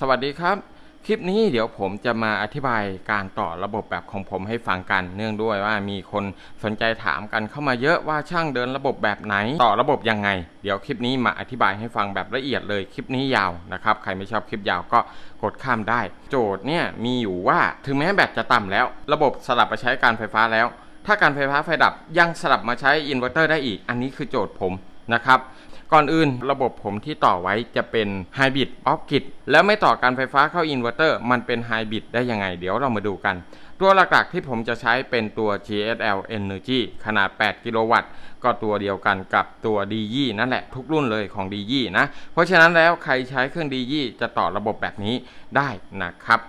สวัสดีครับ คลิปนี้เดี๋ยวผมจะมาอธิบายการต่อระบบแบบของผมให้ฟังกัน เนื่องด้วยว่ามีคนสนใจถามกันเข้ามาเยอะว่าช่างเดินระบบแบบไหน ต่อระบบยังไง เดี๋ยวคลิปนี้มาอธิบายให้ฟังแบบละเอียดเลยคลิปนี้ยาวนะครับ ใครไม่ชอบคลิปยาวก็กดข้ามได้ โจทย์เนี่ยมีอยู่ว่าถึงแม้แบตจะต่ำแล้ว ระบบสลับไปใช้การไฟฟ้าแล้ว ถ้าการไฟฟ้าไฟดับยังสลับมาใช้อินเวอร์เตอร์ได้อีก อันนี้คือโจทย์ผมนะครับ ก่อนอื่น ระบบผมที่ต่อไว้จะเป็นไฮบริดออฟกิดแล้วไม่ต่อการไฟฟ้าเข้าอินเวอร์เตอร์มันเป็นไฮบริดได้ยังไง เดี๋ยวเรามาดูกัน ตัวหลักๆที่ผมจะใช้เป็นตัว GSL Energy ขนาด 8 กิโลวัตต์ ก็ตัวเดียวกันกับตัว DE นั่นแหละทุกรุ่นเลยของ DE นะ เพราะฉะนั้นแล้วใครใช้เครื่อง DE จะต่อระบบแบบนี้ได้นะครับ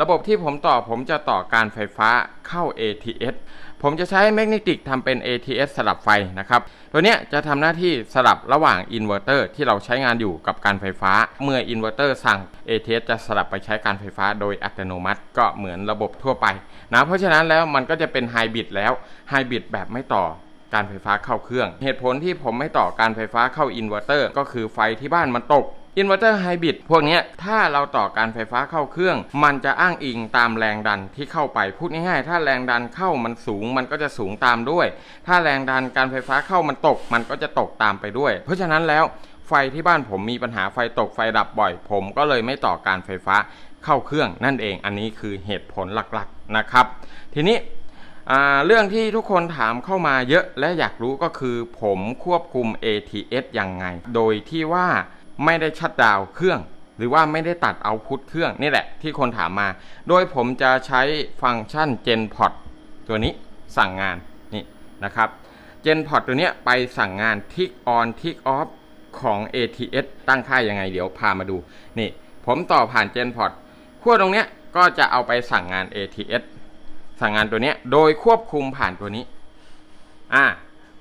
ระบบที่ผมต่อผมจะต่อการไฟฟ้าเข้า ATS ผมจะใช้แมกเนติกทำเป็น ATS สลับไฟนะครับ ตัวนี้จะทำหน้าที่สลับระหว่างอินเวอร์เตอร์ที่เราใช้งานอยู่กับการไฟฟ้า เมื่ออินเวอร์เตอร์สั่ง ATS จะสลับไปใช้การไฟฟ้าโดยอัตโนมัติ ก็เหมือนระบบทั่วไปนะ เพราะฉะนั้นแล้วมันก็จะเป็นไฮบริดแล้วไฮบริดแบบไม่ต่อการไฟฟ้าเข้าเครื่อง เหตุผลที่ผมไม่ต่อการไฟฟ้าเข้าอินเวอร์เตอร์ก็คือไฟที่บ้านมันตก อินเวอร์เตอร์ไฮบริดพวกนี้ถ้าเราต่อการไฟฟ้าเข้าเครื่อง มันจะอ้างอิงตามแรงดันที่เข้าไปพูดง่ายๆถ้าแรงดันเข้ามันสูงมันก็จะสูงตามด้วย ถ้าแรงดันการไฟฟ้าเข้ามันตก มันก็จะตกตามไปด้วย เพราะฉะนั้นแล้วไฟที่บ้านผมมีปัญหาไฟตกไฟดับบ่อย ผมก็เลยไม่ต่อการไฟฟ้าเข้าเครื่องนั่นเองอันนี้คือเหตุผลหลักๆนะครับ ทีนี้เรื่องที่ทุกคนถามเข้ามาเยอะและอยากรู้ก็คือผมควบคุม ATS ยังไง โดยที่ว่า ไม่ได้ชัดดาวเครื่อง หรือว่าไม่ได้ตัดเอาพุทเครื่องนี่แหละที่คนถามมา โดยผมจะใช้ฟังก์ชัน GenPod ตัวนี้สั่งงานนี่นะครับ GenPod ตัวนี้ไปสั่งงาน Tick on Tick off ของ ATS ตั้งค่ายังไงเดี๋ยวพามาดู นี่ผมต่อผ่าน GenPod ขั้วตรงเนี้ยก็จะเอาไปสั่งงาน ATS สั่งงานตัวเนี้ยโดยควบคุมผ่านตัวนี้อ่า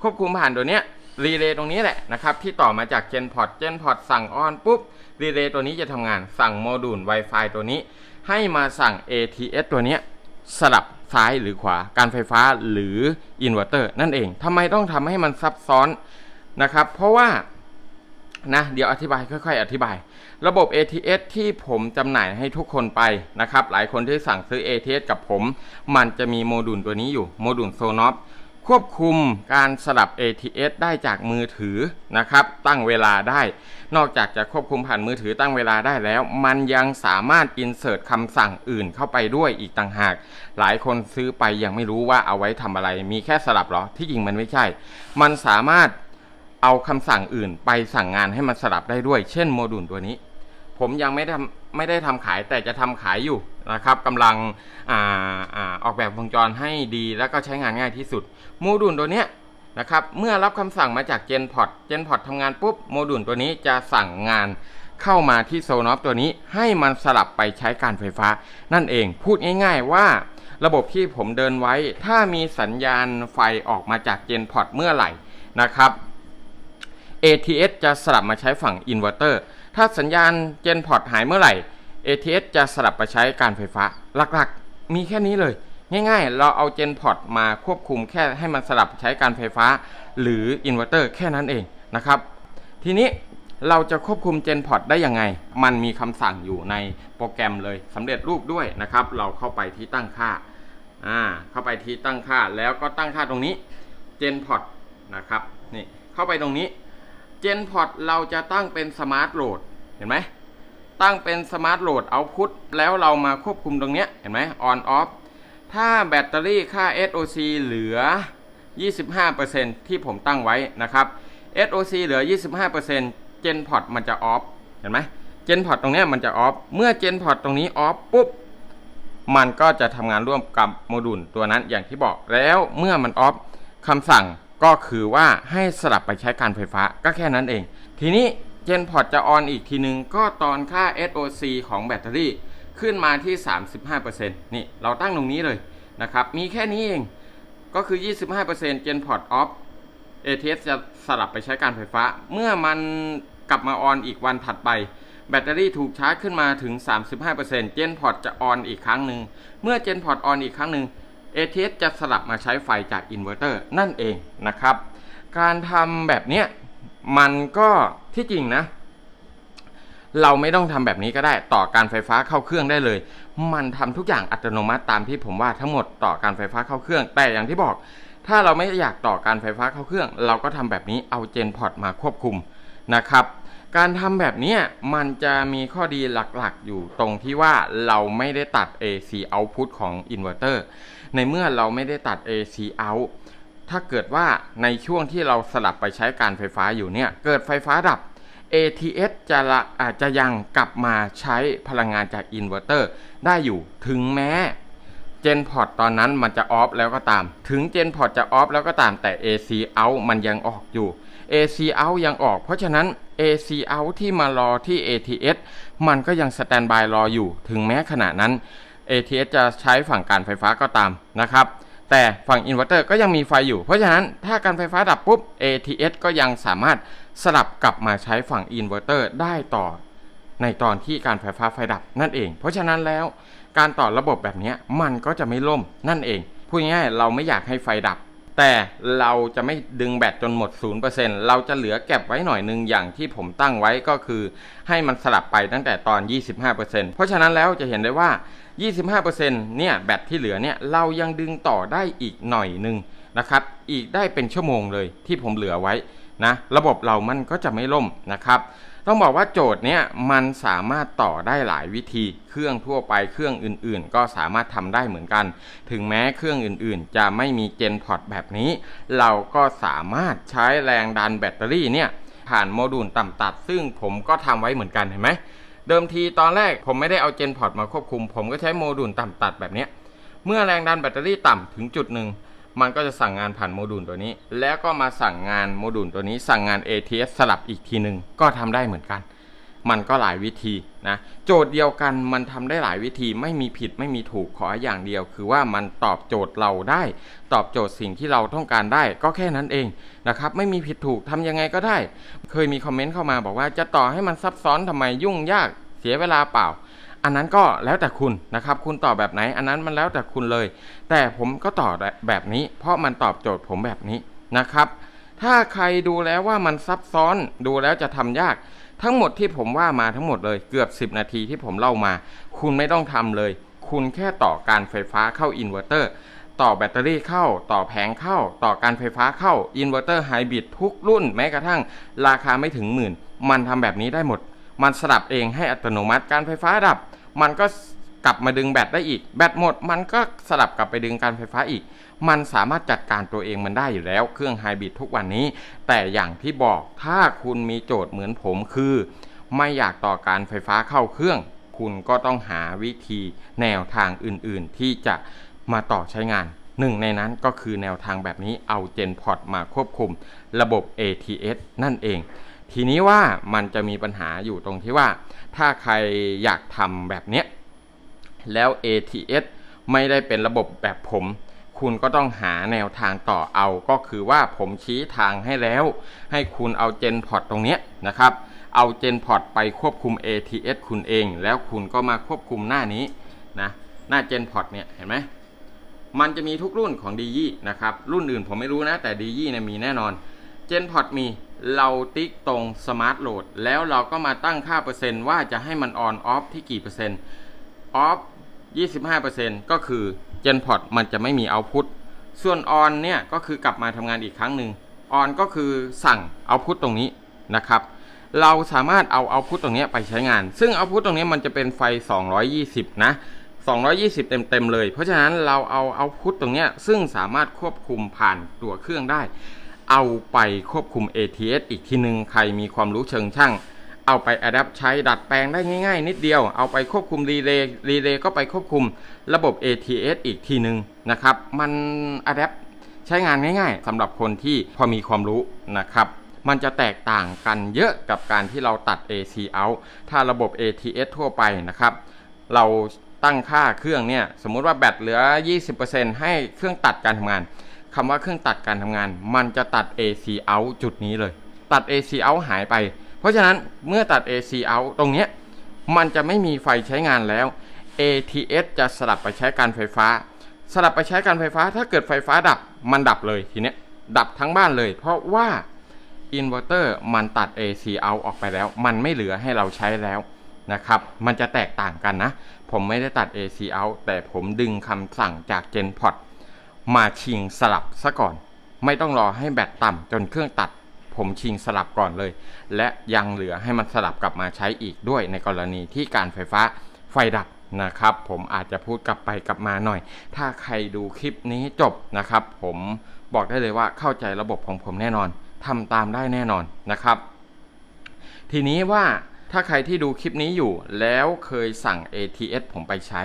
ควบคุมผ่านตัวเนี้ย รีเลย์ตรงนี้แหละนะครับที่ต่อมาจาก GenPod GenPod สั่งออนปุ๊บรีเลย์ตัวนี้จะทำงานสั่งโมดูล Wi-Fi ตัวนี้ ให้มาสั่ง ATS ตัวนี้สลับซ้ายหรือขวาการไฟฟ้าหรืออินเวอร์เตอร์นั่นเองทำไมต้องทำให้มันซับซ้อนนะครับ เพราะว่านะเดี๋ยวอธิบายค่อยๆ อธิบาย ระบบ ATS ที่ผมจำหน่ายให้ทุกคนไปนะครับ หลายคนที่สั่งซื้อ ATS กับผม มันจะมีโมดูลตัวนี้อยู่โมดูลโซนอฟ ควบคุมการสลับ ATS ได้จากมือถือนะครับ ตั้งเวลาได้ นอกจากจะควบคุมผ่านมือถือตั้งเวลาได้แล้ว มันยังสามารถอินเสิร์ตคำสั่งอื่นเข้าไปด้วยอีกต่างหาก หลายคนซื้อไปยังไม่รู้ว่าเอาไว้ทำอะไร มีแค่สลับเหรอ ที่จริงมันไม่ใช่ มันสามารถเอาคำสั่งอื่นไปสั่งงานให้มันสลับได้ด้วย เช่นโมดูลตัวนี้ ผมยังไม่ได้ทำไม่ได้ทำขายแต่จะทำขายอยู่นะครับกำลังอาอาออกแบบวงจรให้ดีแล้วก็ใช้งานง่ายที่สุด โมดูลตัวเนี้ยนะครับเมื่อรับคำสั่งมาจาก GenPod GenPod ทำงานปุ๊บโมดูลตัวนี้จะสั่งงานเข้ามาที่โซนอฟตัวนี้ให้มันสลับไปใช้การไฟฟ้า นั่นเองพูดง่ายๆว่าระบบที่ผมเดินไว้ ถ้ามีสัญญาณไฟออกมาจาก GenPod เมื่อไหร่นะครับ ATS จะสลับมาใช้ฝั่งอินเวอร์เตอร์ ถ้าสัญญาณ GenPod หายเมื่อไหร่ ATS จะสลับไปใช้การไฟฟ้า หลักๆ มีแค่นี้เลย ง่ายๆ เราเอา GenPod มาควบคุมแค่ให้มันสลับใช้การไฟฟ้า หรืออินเวอร์เตอร์แค่นั้นเองนะครับ ทีนี้เราจะควบคุม GenPod ได้ยังไง มันมีคำสั่งอยู่ในโปรแกรมเลยสำเร็จรูปด้วยนะครับ เราเข้าไปที่ตั้งค่าอ่าเข้าไปที่ตั้งค่าแล้วก็ตั้งค่าตรงนี้ GenPod นะครับนี่เข้าไปตรงนี้ GenPod เราจะตั้งเป็นสมาร์ทโหลดเห็นไหมตั้งเป็นสมาร์ทโหลดเอาพุตแล้วเรามาควบคุมตรงเนี้ยเห็นไหม on off ถ้าแบตเตอรี่ค่า SOC เหลือ 25%ที่ผมตั้งไว้นะครับ SOC เหลือ 25% GenPod มันจะ off เห็นไหม GenPod ตรงเนี้ยมันจะ off เมื่อ GenPod ตรงนี้ off ปุ๊บมันก็จะทำงานร่วมกับโมดูลตัวนั้นอย่างที่บอกแล้วเมื่อมัน off คำสั่ง ก็คือว่าให้สลับไปใช้การไฟฟ้าก็แค่นั้นเอง ทีนี้ GenPod จะออนอีกทีนึง ก็ตอนค่า SOC ของแบตเตอรี่ขึ้นมาที่ 35%นี่เราตั้งตรงนี้เลยนะครับ มีแค่นี้เอง ก็คือ 25% GenPod off ATS จะสลับไปใช้การไฟฟ้า เมื่อมันกลับมาออนอีกวันถัดไป แบตเตอรี่ถูกชาร์จขึ้นมาถึง 35% GenPod จะออนอีกครั้งหนึ่ง เมื่อ GenPod ออนอีกครั้งหนึ่ง ATS จะสลับมาใช้ไฟจากอินเวอร์เตอร์นั่นเองนะครับ การทำแบบนี้มันก็ที่จริงนะ เราไม่ต้องทำแบบนี้ก็ได้ต่อการไฟฟ้าเข้าเครื่องได้เลย มันทำทุกอย่างอัตโนมัติตามที่ผมว่าทั้งหมดต่อการไฟฟ้าเข้าเครื่อง แต่อย่างที่บอก ถ้าเราไม่อยากต่อการไฟฟ้าเข้าเครื่อง เราก็ทำแบบนี้เอาเจนพอร์ตมาควบคุมนะครับการทำแบบนี้มันจะมีข้อดีหลักๆ อยู่ตรงที่ว่าเราไม่ได้ตัด AC output ของอิ ในเมื่อเราไม่ได้ตัด AC out ถ้าเกิดว่าในช่วงที่เราสลับไปใช้การไฟฟ้าอยู่เนี่ย เกิดไฟฟ้าดับ ATS จะละอาจจะยังกลับมาใช้พลังงานจากอินเวอร์เตอร์ได้อยู่ถึงแม้เจนพอร์ตตอนนั้นมันจะออฟแล้วก็ตาม ถึงเจนพอร์ตจะออฟแล้วก็ตามแต่ AC out มันยังออกอยู่ AC out ยังออก เพราะฉะนั้น AC out ที่มารอที่ ATS มันก็ยังสแตนบายรออยู่ ถึงแม้ขณะนั้น ATS จะใช้ฝั่งการไฟฟ้าก็ตามนะครับ แต่ฝั่งอินเวอร์เตอร์ก็ยังมีไฟอยู่ เพราะฉะนั้นถ้าการไฟฟ้าดับปุ๊บ ATS ก็ยังสามารถสลับกลับมาใช้ฝั่งอินเวอร์เตอร์ได้ต่อ ในตอนที่การไฟฟ้าไฟดับนั่นเอง เพราะฉะนั้นแล้วการต่อระบบแบบนี้มันก็จะไม่ล่มนั่นเองพูดง่ายๆเราไม่อยากให้ไฟดับ แต่เราจะไม่ดึงแบตจนหมด 0%เราจะเหลือเก็บไว้หน่อยนึงอย่างที่ผมตั้งไว้ก็คือ ให้มันสลับไปตั้งแต่ตอน 25%เพราะฉะนั้นแล้วจะเห็นได้ว่า 25%เนี่ยแบตที่เหลือเนี่ยเรายังดึงต่อได้อีกหน่อยนึง นะครับ อีกได้เป็นชั่วโมงเลยที่ผมเหลือไว้นะ ระบบเรามันก็จะไม่ล่มนะครับ ต้องบอกว่าโจทย์เนี้ยมันสามารถต่อได้หลายวิธี เครื่องทั่วไปเครื่องอื่นๆ ก็สามารถทำได้เหมือนกัน ถึงแม้เครื่องอื่นๆ จะไม่มีเจนพอร์ตแบบนี้ เราก็สามารถใช้แรงดันแบตเตอรี่เนี่ยผ่านโมดูลต่ำตัด ซึ่งผมก็ทำไว้เหมือนกันเห็นไหมเดิมทีตอนแรกผมไม่ได้เอาเจนพอร์ตมาควบคุม ผมก็ใช้โมดูลต่ำตัดแบบเนี้ยเมื่อแรงดันแบตเตอรี่ต่ำถึงจุดหนึ่ง มันก็จะสั่งงานผ่านโมดูลตัวนี้ แล้วก็มาสั่งงานโมดูลตัวนี้ สั่งงาน ATS สลับอีกทีหนึ่งก็ทำได้เหมือนกัน มันก็หลายวิธีนะ โจทย์เดียวกันมันทำได้หลายวิธีไม่มีผิดไม่มีถูกขออย่างเดียว คือว่ามันตอบโจทย์เราได้ ตอบโจทย์สิ่งที่เราต้องการได้ ก็แค่นั้นเองนะครับ ไม่มีผิดถูกทำยังไงก็ได้ เคยมีคอมเมนต์เข้ามาบอกว่าจะต่อให้มันซับซ้อนทำไมยุ่งยากเสียเวลาเปล่า อันนั้นก็แล้วแต่คุณนะครับ คุณตอบแบบไหน อันนั้นมันแล้วแต่คุณเลย แต่ผมก็ตอบแบบนี้ เพราะมันตอบโจทย์ผมแบบนี้นะครับ ถ้าใครดูแล้วว่ามันซับซ้อนดูแล้วจะทำยาก ทั้งหมดที่ผมว่ามาทั้งหมดเลยเกือบ 10 นาทีที่ผมเล่ามา คุณไม่ต้องทำเลย คุณแค่ต่อการไฟฟ้าเข้าอินเวอร์เตอร์ต่อแบตเตอรี่เข้า ต่อแผงเข้า ต่อการไฟฟ้าเข้า อินเวอร์เตอร์ไฮบริดทุกรุ่นแม้กระทั่ง ราคาไม่ถึงหมื่น มันทำแบบนี้ได้หมด มันสลับเองให้อัตโนมัติการไฟฟ้าดับ มันก็กลับมาดึงแบตได้อีก แบตหมด มันก็สลับกลับไปดึงการไฟฟ้าอีก มันสามารถจัดการตัวเองมันได้อยู่แล้ว เครื่องไฮบริดทุกวันนี้ แต่อย่างที่บอกถ้าคุณมีโจทย์เหมือนผมคือ ไม่อยากต่อการไฟฟ้าเข้าเครื่อง คุณก็ต้องหาวิธีแนวทางอื่นๆ ที่จะมาต่อใช้งานหนึ่งในนั้นก็คือแนวทางแบบนี้เอาเจนพอร์ตมาควบคุมระบบ ATS นั่นเอง ทีนี้ว่ามันจะมีปัญหาอยู่ตรงที่ว่า ถ้าใครอยากทำแบบเนี้ยแล้ว ATS ไม่ได้เป็นระบบแบบผม คุณก็ต้องหาแนวทางต่อเอา ก็คือว่าผมชี้ทางให้แล้ว ให้คุณเอาเจนพอร์ตตรงเนี้ยนะครับ เอาเจนพอร์ตไปควบคุม ATS คุณเอง แล้วคุณก็มาควบคุมหน้านี้นะหน้าเจนพอร์ตเนี่ยเห็นไหมมันจะมีทุกรุ่นของ d ีนะครับ รุ่นอื่นผมไม่รู้นะ แต่ d ีเนี่ยมีแน่นอน เจนพอร์ตมี เราติ๊กตรงสมาร์ทโหลดแล้วเราก็มาตั้งค่าเปอร์เซ็นต์ว่าจะให้มันออนออฟที่กี่เปอร์เซ็นต์ออฟ25%ก็คือเจนพอร์ตมันจะไม่มีเอาพุตส่วนออนเนี่ยก็คือกลับมาทำงานอีกครั้งหนึ่งออนก็คือสั่งเอาพุตตรงนี้นะครับ เราสามารถเอาเอาพุตตรงนี้ไปใช้งาน ซึ่งเอาพุตตรงนี้มันจะเป็นไฟ 220 นะ 220 เต็มเต็มๆเลย เพราะฉะนั้นเราเอาเอาพุตตรงนี้ซึ่งสามารถควบคุมผ่านตัวเครื่องได้ เอาไปควบคุม ATS อีกทีหนึ่งใครมีความรู้เชิงช่าง เอาไปอัดแอปใช้ดัดแปลงได้ง่ายๆ นิดเดียว เอาไปควบคุมรีเลย์รีเลย์ก็ไปควบคุมระบบ ATS อีกทีหนึ่งนะครับ มันอัดแอปใช้งานง่ายๆสำหรับคนที่พอมีความรู้นะครับมันจะแตกต่างกันเยอะกับการที่เราตัด AC out ถ้าระบบ ATS ทั่วไปนะครับ เราตั้งค่าเครื่องเนี่ย สมมุติว่าแบตเหลือ 20%ให้เครื่องตัดการทำงาน คำว่าเครื่องตัดการทำงาน มันจะตัด AC out จุดนี้เลย ตัด AC out หายไป เพราะฉะนั้นเมื่อตัด AC out ตรงนี้มันจะไม่มีไฟใช้งานแล้ว ATS จะสลับไปใช้การไฟฟ้า สลับไปใช้การไฟฟ้า ถ้าเกิดไฟฟ้าดับมันดับเลยทีเนี้ยดับทั้งบ้านเลย เพราะว่าอินเวอร์เตอร์มันตัด AC out ออกไปแล้ว มันไม่เหลือให้เราใช้แล้วนะครับ มันจะแตกต่างกันนะ ผมไม่ได้ตัด AC out แต่ผมดึงคำสั่งจาก GenPod มาชิงสลับซะก่อน ไม่ต้องรอให้แบตต่ำจนเครื่องตัด ผมชิงสลับก่อนเลย และยังเหลือให้มันสลับกลับมาใช้อีกด้วยในกรณีที่การไฟฟ้าไฟดับนะครับ ผมอาจจะพูดกลับไปกลับมาหน่อย ถ้าใครดูคลิปนี้จบนะครับ ผมบอกได้เลยว่าเข้าใจระบบของผมแน่นอนทำตามได้แน่นอนนะครับ ทีนี้ว่าถ้าใครที่ดูคลิปนี้อยู่แล้วเคยสั่ง ATS ผมไปใช้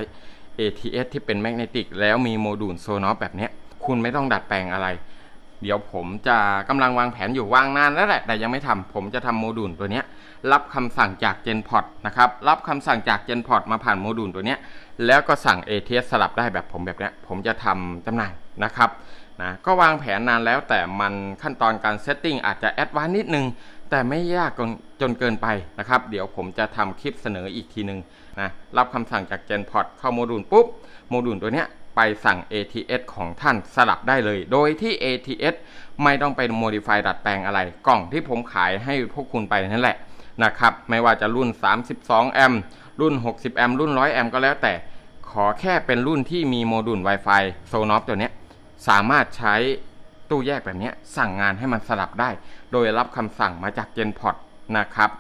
ATS ที่เป็นแมกเนติกแล้วมีโมดูลโซนอฟแบบนี้คุณไม่ต้องดัดแปลงอะไร เดี๋ยวผมจะกำลังวางแผนอยู่วางนานแล้วแหละ แต่ยังไม่ทำผมจะทำโมดูลตัวนี้รับคำสั่งจาก GenPod นะครับ รับคำสั่งจาก GenPod มาผ่านโมดูลตัวนี้แล้วก็สั่ง ATS สลับได้แบบผมแบบนี้ผมจะทำจำหน่ายนะครับนะก็วางแผนนานแล้วแต่มันขั้นตอนการเซตติ้งอาจจะแอดวานนิดนึง แต่ไม่ยากจนจนเกินไปนะครับ เดี๋ยวผมจะทำคลิปเสนออีกทีหนึ่ง นะรับคำสั่งจาก GenPod เข้าโมดูลปุ๊บโมดูลตัวเนี้ยไปสั่ง ATS ของท่านสลับได้เลย โดยที่ ATS ไม่ต้องไป modify ดัดแปลงอะไร กล่องที่ผมขายให้พวกคุณไปนั่นแหละนะครับ ไม่ว่าจะรุ่น 32 แอมป์ รุ่น 60 แอมป์ รุ่น 100 แอมป์ก็แล้วแต่ ขอแค่เป็นรุ่นที่มีโมดูล Wi-Fi Sonos ตัวเนี้ยสามารถใช้ตู้แยกแบบเนี้ยสั่งงานให้มันสลับได้ โดยรับคำสั่งมาจาก GenPod นะครับ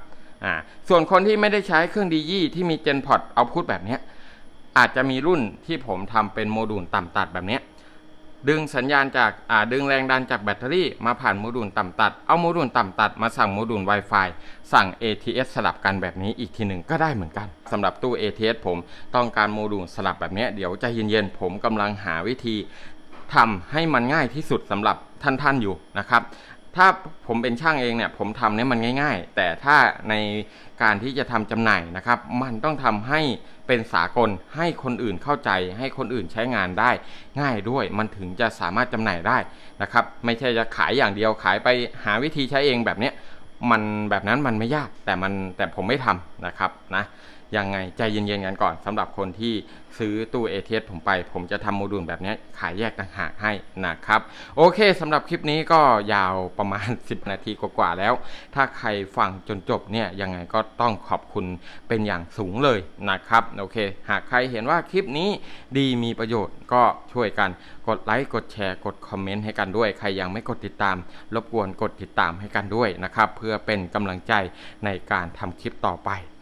อ่าส่วนคนที่ไม่ได้ใช้เครื่องดียี่ที่มี GenPod เอาพุทแบบนี้อาจจะมีรุ่นที่ผมทำเป็นโมดูลต่ำตัดแบบนี้ดึงสัญญาณจากอ่าดึงแรงดันจากแบตเตอรี่มาผ่านโมดูลต่ำตัด เอาโมดูลต่ำตัดมาสั่งโมดูล Wi-Fi สั่ง ATS สลับกันแบบนี้อีกทีหนึ่งก็ได้เหมือนกันสำหรับตู้ ATS ผมต้องการโมดูลสลับแบบนี้เดี๋ยวใจเย็นๆผมกำลังหาวิธีทำให้มันง่ายที่สุดสำหรับท่านๆอยู่นะครับ ถ้าผมเป็นช่างเองเนี่ยผมทำเนี่ยมันง่าย ๆ แต่ถ้าในการที่จะทำจำหน่ายนะครับ มันต้องทำให้เป็นสากลให้คนอื่นเข้าใจ ให้คนอื่นใช้งานได้ ง่ายด้วยมันถึงจะสามารถจำหน่ายได้นะครับ ไม่ใช่จะขายอย่างเดียวขายไปหาวิธีใช้เองแบบเนี้ยมันแบบนั้นมันไม่ยากแต่มันแต่ผมไม่ทำนะครับนะ ยังไงใจเย็นๆกันก่อนสำหรับคนที่ซื้อตู้ ATS ผมไป ผมจะทำโมดูลแบบนี้ขายแยกต่างหากให้นะครับ โอเคสำหรับคลิปนี้ก็ยาวประมาณ 10 นาทีกว่าๆแล้ว ถ้าใครฟังจนจบเนี่ยยังไงก็ต้องขอบคุณเป็นอย่างสูงเลยนะครับโอเค หากใครเห็นว่าคลิปนี้ดีมีประโยชน์ก็ช่วยกันกดไลค์กดแชร์กดคอมเมนต์ให้กันด้วย ใครยังไม่กดติดตาม รบกวนกดติดตามให้กันด้วยนะครับเพื่อเป็นกำลังใจในการทำคลิปต่อไป